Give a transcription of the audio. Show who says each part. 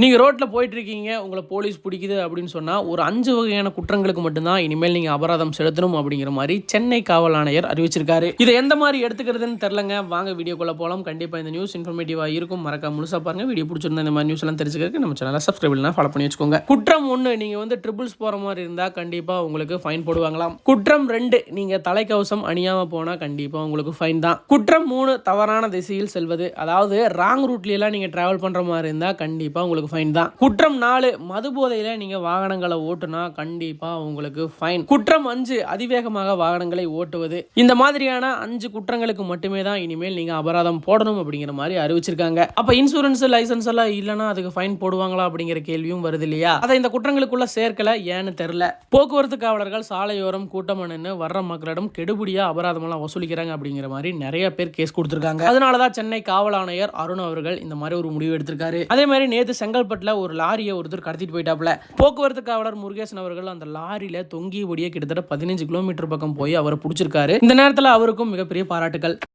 Speaker 1: நீங்கள் ரோட்டில் போயிட்டுருக்கீங்க உங்களை போலீஸ் பிடிக்குது அப்படின்னு சொன்னால் ஒரு அஞ்சு வகையான குற்றங்களுக்கு மட்டும்தான் இனிமேல் நீங்கள் அபராதம் செலுத்தணும் அப்படிங்கிற மாதிரி சென்னை காவல் ஆணையர் அறிவிச்சிருக்காரு. இதை எந்த மாதிரி எடுத்துக்கிறதுன்னு தெரிலங்க வாங்க வீடியோக்குள்ளே போகலாம் கண்டிப்பாக இந்த நியூஸ் இன்ஃபர்மேட்டிவாக இருக்கும். மறக்காம முழுசா பாருங்க. வீடியோ பிடிச்சிருந்தா இந்த மாதிரி நியூஸ் எல்லாம் தெரிஞ்சுக்கிறதுக்கு நம்ம சேனலை சப்ஸ்கிரைப் ஃபாலோ பண்ணி வச்சுக்கோங்க. குற்றம் ஒன்று நீங்கள் வந்து ட்ரிபிள்ஸ் போகிற மாதிரி இருந்தால் கண்டிப்பாக உங்களுக்கு ஃபைன் போடுவாங்களாம். குற்றம் ரெண்டு நீங்கள் தலைக்கவசம் அணியாமல் போனால் கண்டிப்பாக உங்களுக்கு ஃபைன் தான். குற்றம் மூணு தவறான திசையில் செல்வது. அதாவது ராங் ரூட்ல நீங்கள் ட்ராவல் பண்ணுற மாதிரி இருந்தால் கண்டிப்பாக உங்களுக்கு ஃபைன் தான். குற்றம் நாலு மது போதையில் நீங்க வாகனங்களை ஓட்டுனா கண்டிப்பா உங்களுக்கு ஃபைன் குற்றம் அஞ்சு அதிவேகமாக வாகனங்களை ஓட்டுவது. இந்த மாதிரியான அஞ்சு குற்றங்களுக்கு மட்டுமே தான் இனிமேல் நீங்க அபராதம் போடணும் அப்படிங்கிற மாதிரி அறிவிச்சிருக்காங்க. அப்ப இன்சூரன்ஸ் லைசன்ஸ் எல்லாம் இல்லைன்னா அதுக்கு ஃபைன் போடுவாங்களா அப்படிங்கிற கேள்வியும் வருது இல்லையா? அதை இந்த குற்றங்களுக்குள்ள சேர்க்கல ஏன்னு தெரியல. போக்குவரத்து காவலர்கள் சாலையோரம் கூட்டம் நின்று வர்ற மக்களிடம் கெடுபடியா அபராதம் எல்லாம் வசூலிக்கிறாங்க அப்படிங்கிற மாதிரி நிறைய பேர் கேஸ் கொடுத்திருக்காங்க. அதனாலதான் சென்னை காவல் ஆணையர் அருண் அவர்கள் இந்த மாதிரி ஒரு முடிவு எடுத்திருக்காரு. அதே மாதிரி நேற்று செங்கல் செங்கல்பட்டில் ஒரு லாரியை ஒருத்தர் கடத்திட்டு போயிட்டாப்ல போக்குவரத்து காவலர் முருகேசன் அவர்கள் அந்த லாரியில தொங்கியபடியே கிட்டத்தட்ட பதினஞ்சு கிலோமீட்டர் பக்கம் போய் அவரை பிடிச்சிருக்காரு. இந்த நேரத்துல அவருக்கும் மிகப்பெரிய பாராட்டுகள்